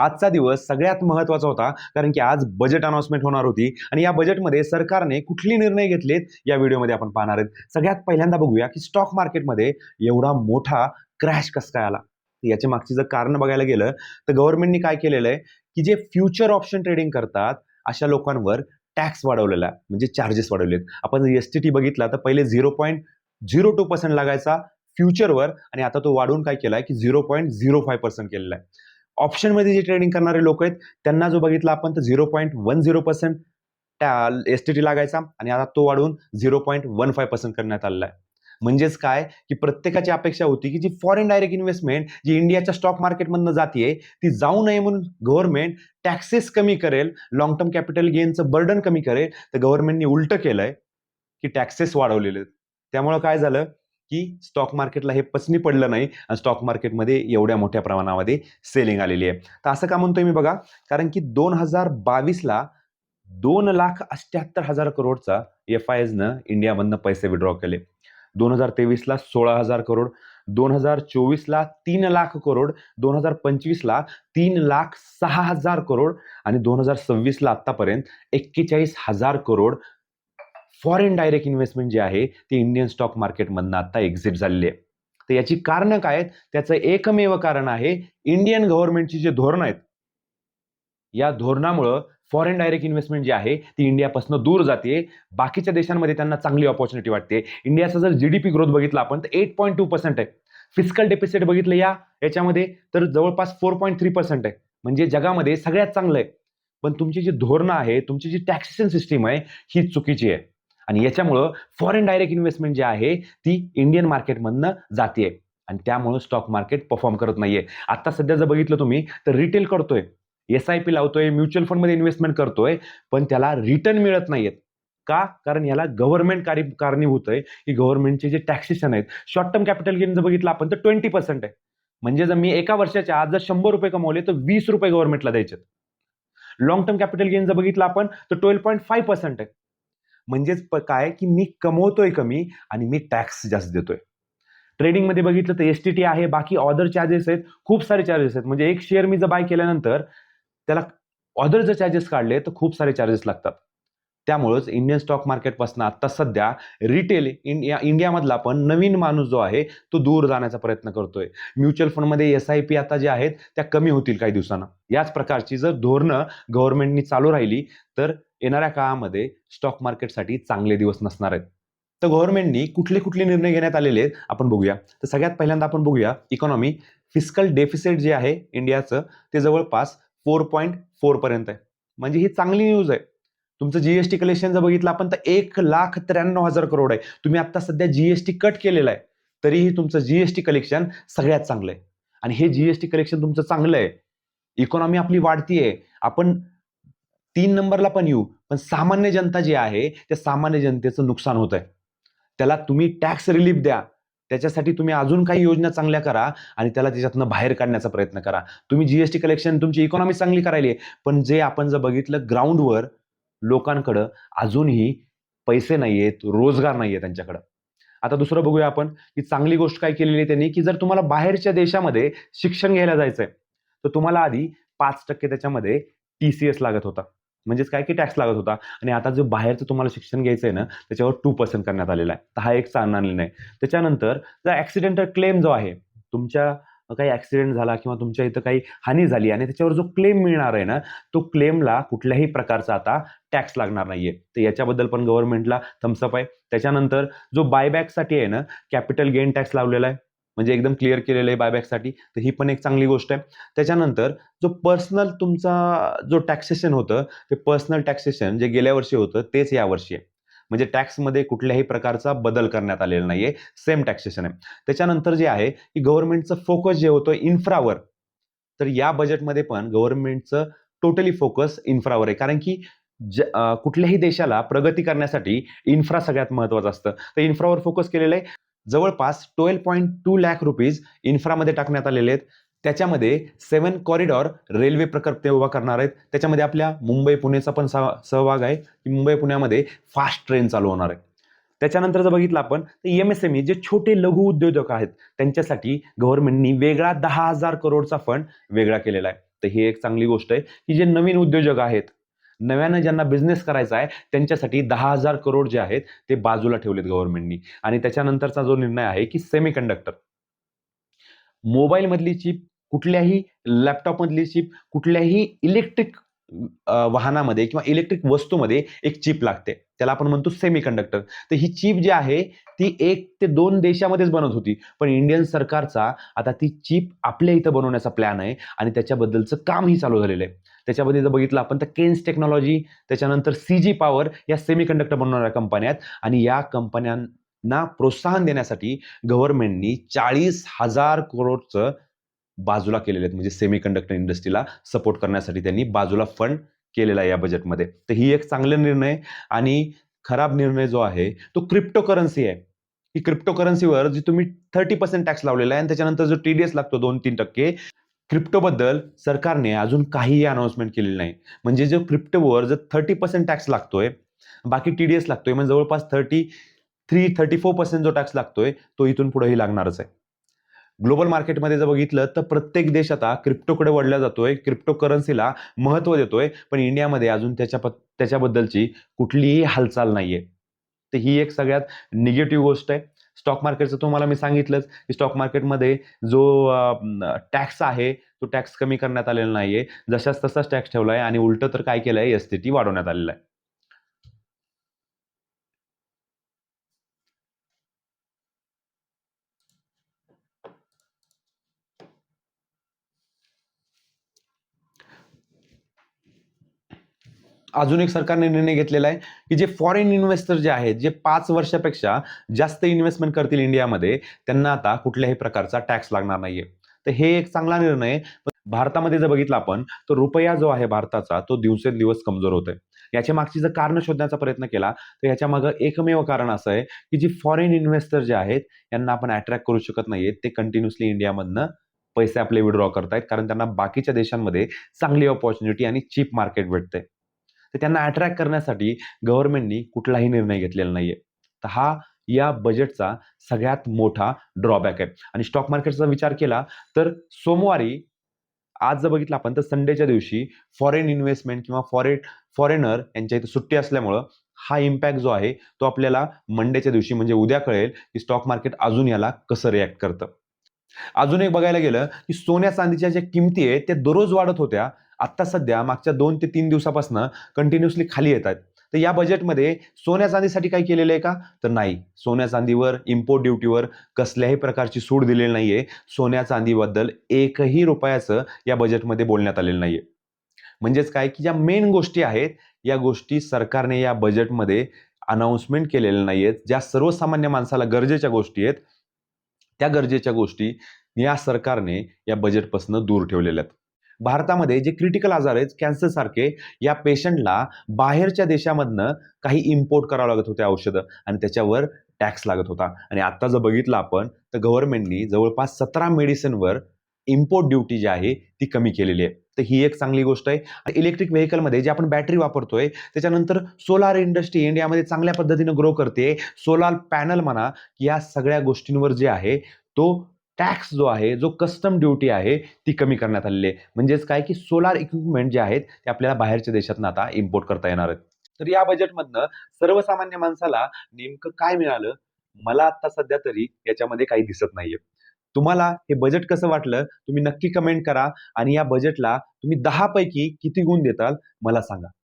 आजचा दिवस सगळ्यात महत्त्वाचा होता कारण की आज बजेट अनाउन्समेंट होणार होती आणि या बजेटमध्ये सरकारने कुठले निर्णय घेतलेत या व्हिडिओमध्ये आपण पाहणार आहेत. सगळ्यात पहिल्यांदा बघूया की स्टॉक मार्केटमध्ये एवढा मोठा क्रॅश कसं काय आला? याच्या मागची जर कारण बघायला गेलं तर गव्हर्नमेंटनी काय केलेलं आहे की जे फ्युचर ऑप्शन ट्रेडिंग करतात अशा लोकांवर टॅक्स वाढवलेला आहे. म्हणजे चार्जेस वाढवलेत आपण एस टी टी बघितला तर पहिले zero point zero two percent लागायचा फ्युचरवर आणि आता तो वाढवून काय केला आहे की zero point zero five percent केलेला आहे. ऑप्शनमध्ये जे ट्रेडिंग करणारे लोक आहेत त्यांना जो बघितला आपण तर zero point one zero percent त्या एस टी टी लागायचा आणि आता तो वाढवून zero point one five percent करण्यात आलेला आहे म्हणजेच काय? की प्रत्येकाची अपेक्षा होती की जी फॉरेन डायरेक्ट इन्व्हेस्टमेंट जी इंडियाच्या स्टॉक मार्केटमधनं जाते ती जाऊ नये म्हणून गव्हर्नमेंट टॅक्सेस कमी करेल लॉंग टर्म कॅपिटल गेनचं बर्डन कमी करेल तर गव्हर्नमेंटने उलटं केलंय की टॅक्सेस वाढवलेले आहेत. त्यामुळं काय झालं? की स्टॉक मार्केटला हे पचनी पडलं नाही आणि स्टॉक मार्केटमध्ये एवढ्या मोठ्या प्रमाणामध्ये सेलिंग आलेली आहे. तर असं का म्हणतोय मी बघा? कारण की दोन हजार बावीसला दोन लाख अठ्ठ्याहत्तर हजार करोडचा एफ आय एसनं इंडियामधनं पैसे विड्रॉ केले. दोन हजार तेवीसला सोळा हजार करोड दोन हजार चोवीसला तीन लाख करोड दोन हजार पंचवीसला तीन लाख सहा हजार करोड आणि दोन हजार सव्वीसला आत्तापर्यंत एक्केचाळीस हजार करोड फॉरेन डायरेक्ट इन्व्हेस्टमेंट जे आहे ते इंडियन स्टॉक मार्केटमधनं आता एक्झिट झालेली आहे. तर याची कारणं काय आहेत? त्याचं एकमेव कारण आहे इंडियन गव्हर्नमेंटची जे धोरणं आहेत या धोरणामुळं फॉरेन डायरेक्ट इन्व्हेस्टमेंट जी आहे ती इंडियापासून दूर जाते. बाकीच्या देशांमध्ये त्यांना चांगली ऑपॉर्च्युनिटी वाटते. इंडियाचा जर जी डी पी ग्रोथ बघितला आपण तर एट पॉईंट टू पर्सेंट आहे. फिजिकल डेफिसिट बघितलं या याच्यामध्ये तर जवळपास फोर पॉईंट थ्री पर्सेंट आहे. म्हणजे जगामध्ये सगळ्यात चांगलं आहे. पण तुमची जी धोरणं आहे तुमची जी टॅक्सेशन सिस्टीम आहे ही चुकीची आहे. आणि याच्यामुळं फॉरेन डायरेक्ट इन्व्हेस्टमेंट जी आहे ती इंडियन मार्केटमधनं जाते आणि त्यामुळं स्टॉक मार्केट परफॉर्म करत नाहीये. आता सध्या जर बघितलं तुम्ही तर रिटेल करतोय. एस आय पी लावतोय म्युच्युअल फंडमध्ये इन्व्हेस्टमेंट करतोय पण त्याला रिटर्न मिळत नाहीयेत. का? कारण याला गव्हर्नमेंट कार्य कारणीभूत आहे. की गव्हर्नमेंटचे जे टॅक्सेशन आहेत शॉर्ट टर्म कॅपिटल गेन जर बघितलं आपण तर ट्वेंटी पर्सेंट आहे. म्हणजे जर मी एका वर्षाच्या आज जर शंभर रुपये कमवले तर वीस रुपये गव्हर्नमेंटला द्यायचे लॉंग टर्म कॅपिटल गेन जर बघितलं आपण तर ट्वेल्व पॉईंट फाईव्ह पर्सेंट आहे. म्हणजेच प- काय? की मी कमवतोय कमी आणि मी टॅक्स जास्त देतोय. ट्रेडिंगमध्ये बघितलं तर एस टी टी आहे बाकी ऑदर चार्जेस आहेत खूप सारे चार्जेस आहेत. म्हणजे एक शेअर मी जर बाय केल्यानंतर त्याला ऑदर जर चार्जेस काढले तर खूप सारे चार्जेस लागतात. त्यामुळंच इंडियन स्टॉक मार्केटपासून आता सध्या रिटेल इंडिया इंडियामधला पण नवीन माणूस जो आहे तो दूर जाण्याचा प्रयत्न करतोय. म्युच्युअल फंडमध्ये एस आय पी आता जे आहेत त्या कमी होतील काही दिवसांना. याच प्रकारची जर धोरणं गव्हर्नमेंटनी चालू राहिली तर येणाऱ्या काळामध्ये स्टॉक मार्केटसाठी चांगले दिवस नसणार आहेत. तर गव्हर्नमेंटनी कुठले कुठले निर्णय घेण्यात आलेले आहेत आपण बघूया. तर सगळ्यात पहिल्यांदा आपण बघूया इकॉनॉमी फिजिकल डेफिसिट जे आहे इंडियाचं ते जवळपास फोर पॉईंट फोर पर्यंत आहे. म्हणजे ही चांगली न्यूज आहे. तुमचं जीएसटी कलेक्शन जर बघितलं आपण तर एक लाख त्र्याण्णव हजार करोड आहे. तुम्ही आता सध्या जीएसटी कट केलेलं आहे तरीही तुमचं जीएसटी कलेक्शन सगळ्यात चांगलं आहे. आणि हे जीएसटी कलेक्शन तुमचं चांगलं आहे. इकॉनॉमी आपली वाढतीये. आपण तीन नंबरला पण येऊ. पण सामान्य जनता जी आहे त्या सामान्य जनतेचं नुकसान होत आहे त्याला तुम्ही टॅक्स रिलीफ द्या. त्याच्यासाठी तुम्ही अजून काही योजना चांगल्या करा आणि त्याला त्याच्यातनं बाहेर काढण्याचा प्रयत्न करा. तुम्ही जीएसटी कलेक्शन तुमची इकॉनॉमी चांगली करायली आहे. पण जे आपण जर बघितलं ग्राउंडवर लोकांकडं अजूनही पैसे नाही आहेत रोजगार नाही आहे त्यांच्याकडं. आता दुसरं बघूया आपण की चांगली गोष्ट काय केलेली आहे त्यांनी की जर तुम्हाला बाहेरच्या देशामध्ये शिक्षण घ्यायला जायचंय तर तुम्हाला आधी पाच टक्के त्याच्यामध्ये टी सी एस लागत होता. म्हणजेच काय की टॅक्स लागत होता. आणि आता जो बाहेरचं तुम्हाला शिक्षण घ्यायचं आहे ना त्याच्यावर टू पर्सेंट करण्यात आलेला आहे. तर हा एक चांगला निर्णय त्याच्यानंतर जर ॲक्सिडेंटल क्लेम जो आहे तुमच्या काही ॲक्सिडेंट झाला किंवा तुमच्या इथं काही हानी झाली आणि त्याच्यावर जो क्लेम मिळणार आहे ना तो क्लेमला कुठल्याही प्रकारचा आता टॅक्स लागणार नाहीये. तर याच्याबद्दल पण गव्हर्नमेंटला थम्सअप आहे. त्याच्यानंतर जो बायबॅकसाठी आहे ना कॅपिटल गेन टॅक्स लावलेला आहे. म्हणजे एकदम क्लिअर केलेलं आहे बायबॅकसाठी तर ही पण एक चांगली गोष्ट आहे. त्याच्यानंतर जो पर्सनल तुमचा जो टॅक्सेशन होतं ते पर्सनल टॅक्सेशन जे गेल्या वर्षी होतं तेच या वर्षी आहे. म्हणजे टॅक्समध्ये कुठल्याही प्रकारचा बदल करण्यात आलेला नाहीये. सेम टॅक्सेशन आहे. त्याच्यानंतर जे आहे की गव्हर्नमेंटचं फोकस जे होतं इन्फ्रावर तर या बजेटमध्ये पण गव्हर्नमेंटचं टोटली फोकस इन्फ्रावर आहे. कारण की ज कुठल्याही देशाला प्रगती करण्यासाठी इन्फ्रा सगळ्यात महत्त्वाचं असतं. तर इन्फ्रावर फोकस केलेलं आहे. जवळपास twelve point two lakh rupees इन्फ्रामध्ये टाकण्यात आलेले आहेत. त्याच्यामध्ये सेवन कॉरिडॉर रेल्वे प्रकल्प ते उभा करणार आहेत. त्याच्यामध्ये आपल्या मुंबई पुणेचा पण सह- सहभाग आहे. की मुंबई पुण्यामध्ये फास्ट ट्रेन चालू होणार आहे. त्याच्यानंतर जर बघितलं आपण तर एम एस एम ई जे छोटे लघु उद्योजक आहेत त्यांच्यासाठी गव्हर्नमेंटनी वेगळा दहा हजार करोडचा फंड वेगळा केलेला आहे. तर ही एक चांगली गोष्ट आहे की जे नवीन उद्योजक आहेत नव्यानं ज्यांना बिझनेस करायचा आहे त्यांच्यासाठी दहा हजार करोड जे आहेत ते बाजूला ठेवलेत गव्हर्नमेंटनी आणि त्याच्यानंतरचा जो निर्णय आहे की सेमी कंडक्टर मोबाईलमधली चिप कुठल्याही लॅपटॉपमधली चिप कुठल्याही इलेक्ट्रिक वाहनामध्ये किंवा इलेक्ट्रिक वस्तूमध्ये एक चिप लागते. त्याला आपण म्हणतो सेमी कंडक्टर तर ही चिप जी आहे ती एक ते दोन देशामध्येच बनत होती. पण इंडियन सरकारचा आता ती चिप आपल्या इथं बनवण्याचा प्लॅन आहे आणि त्याच्याबद्दलचं कामही चालू झालेलं आहे. त्याच्यामध्ये जर बघितलं आपण तर केन्स टेक्नॉलॉजी त्याच्यानंतर सी जी पॉवर या सेमीकंडक्टर बनवणाऱ्या कंपन्या आहेत. आणि या कंपन्यांना प्रोत्साहन देण्यासाठी गव्हर्नमेंटनी चाळीस हजार करोडचं बाजूला केलेले आहेत. म्हणजे सेमीकंडक्टर इंडस्ट्रीला सपोर्ट करण्यासाठी त्यांनी बाजूला फंड केलेला आहे या बजेटमध्ये तर ही एक चांगला निर्णय आणि खराब निर्णय जो आहे तो क्रिप्टो करन्सी आहे. ही क्रिप्टो करन्सीवर जी तुम्ही थर्टी पर्सेंट टॅक्स लावलेला आहे आणि त्याच्यानंतर जो टी डी एस लागतो दोन तीन टक्के क्रिप्टोबद्दल सरकारने अजून काहीही अनाऊन्समेंट केलेली नाही. म्हणजे जो क्रिप्टोवर जर थर्टी पर्सेंट टॅक्स लागतोय बाकी टी डी एस लागतोय म्हणजे जवळपास thirty three thirty four percent जो टॅक्स लागतोय तो इथून पुढेही लागणारच आहे. ग्लोबल मार्केटमध्ये जर बघितलं तर प्रत्येक देश आता क्रिप्टोकडे वळला जातोय क्रिप्टो करन्सीला महत्त्व देतोय पण इंडियामध्ये अजून त्याच्या त्याच्याबद्दलची कुठलीही हालचाल नाहीये. तर ही एक सगळ्यात निगेटिव्ह गोष्ट आहे. स्टॉक मार्केटचं तुम्हाला मी सांगितलंच की स्टॉक मार्केटमध्ये जो टॅक्स आहे तो टॅक्स कमी करण्यात आलेला नाहीये. जशाच तसाच टॅक्स ठेवला आहे आणि उलटं तर काय केलं आहे एस टी टी वाढवण्यात आलेला आहे. अजून एक सरकारने निर्णय घेतलेला आहे की जे फॉरेन इन्व्हेस्टर जे आहेत जे पाच वर्षापेक्षा जास्त इन्व्हेस्टमेंट करतील इंडियामध्ये त्यांना आता कुठल्याही प्रकारचा टॅक्स लागणार नाहीये. तर हे एक चांगला निर्णय भारतामध्ये जर बघितलं आपण तर रुपया जो आहे भारताचा तो दिवसेंदिवस कमजोर होतोय. याच्या मागची जर कारण शोधण्याचा प्रयत्न केला तर याच्या मागं एकमेव कारण असं आहे की जी फॉरेन इन्व्हेस्टर जे आहेत यांना आपण अट्रॅक्ट करू शकत नाहीये. ते कंटिन्युअसली इंडियामधनं पैसे आपले विड्रॉ करतायत कारण त्यांना बाकीच्या देशांमध्ये चांगली ऑपॉर्च्युनिटी आणि चीप मार्केट भेटते तर त्यांना अट्रॅक्ट करण्यासाठी गव्हर्नमेंटनी कुठलाही निर्णय घेतलेला नाहीये. तर हा या बजेटचा सगळ्यात मोठा ड्रॉबॅक आहे. आणि स्टॉक मार्केटचा विचार केला तर सोमवारी आज जर बघितलं आपण तर संडेच्या दिवशी फॉरेन इन्व्हेस्टमेंट किंवा फॉरेन फॉरेनर यांच्या इथे सुट्टी असल्यामुळं हा इम्पॅक्ट जो आहे तो आपल्याला मंडेच्या दिवशी म्हणजे उद्या कळेल की स्टॉक मार्केट अजून याला कसं रिॲक्ट करतं. अजून एक बघायला गेलं की सोन्या चांदीच्या ज्या किमती आहेत त्या दररोज वाढत होत्या. आत्ता सध्या मागच्या दोन ते तीन दिवसापासून कंटिन्युअसली खाली येत आहेत. तर या बजेटमध्ये सोन्या चांदीसाठी काही केलेलं आहे का? तर नाही. सोन्या चांदीवर इम्पोर्ट ड्युटीवर कसल्याही प्रकारची सूट दिलेली नाही आहे सोन्या चांदीबद्दल एकही रुपयाचं या बजेटमध्ये बोलण्यात आलेलं नाही आहे म्हणजेच काय? की ज्या मेन गोष्टी आहेत या गोष्टी सरकारने या बजेटमध्ये अनाऊन्समेंट केलेल्या नाही आहेत ज्या सर्वसामान्य माणसाला गरजेच्या गोष्टी आहेत त्या गरजेच्या गोष्टी या सरकारने या बजेटपासून दूर ठेवलेल्या आहेत. भारतामध्ये जे क्रिटिकल आजार आहेत कॅन्सर सारखे या पेशंटला बाहेरच्या देशामधनं काही इम्पोर्ट करावं लागत होते औषधं आणि त्याच्यावर टॅक्स लागत होता. आणि आता जर बघितलं आपण तर गव्हर्नमेंटनी जवळपास सतरा मेडिसिनवर इम्पोर्ट ड्युटी जी आहे ती कमी केलेली आहे. तर ही एक चांगली गोष्ट आहे. आणि इलेक्ट्रिक व्हेकलमध्ये जे आपण बॅटरी वापरतोय त्याच्यानंतर सोलार इंडस्ट्री इंडियामध्ये चांगल्या पद्धतीनं ग्रो करते. सोलार पॅनल म्हणा या सगळ्या गोष्टींवर जे आहे तो टॅक्स जो आहे जो कस्टम ड्युटी आहे ती कमी करण्यात आलेली आहे. म्हणजेच काय की सोलार इक्विपमेंट जे आहेत ते आपल्याला बाहेरच्या देशातून आता इम्पोर्ट करता येणार आहेत. तर या बजेटमधनं सर्वसामान्य माणसाला नेमकं काय मिळालं? मला आता सध्या तरी याच्यामध्ये काही दिसत नाहीये. तुम्हाला हे बजेट कसं वाटलं? तुम्ही नक्की कमेंट करा आणि या बजेटला तुम्ही दहा पैकी किती गुण देताल मला सांगा.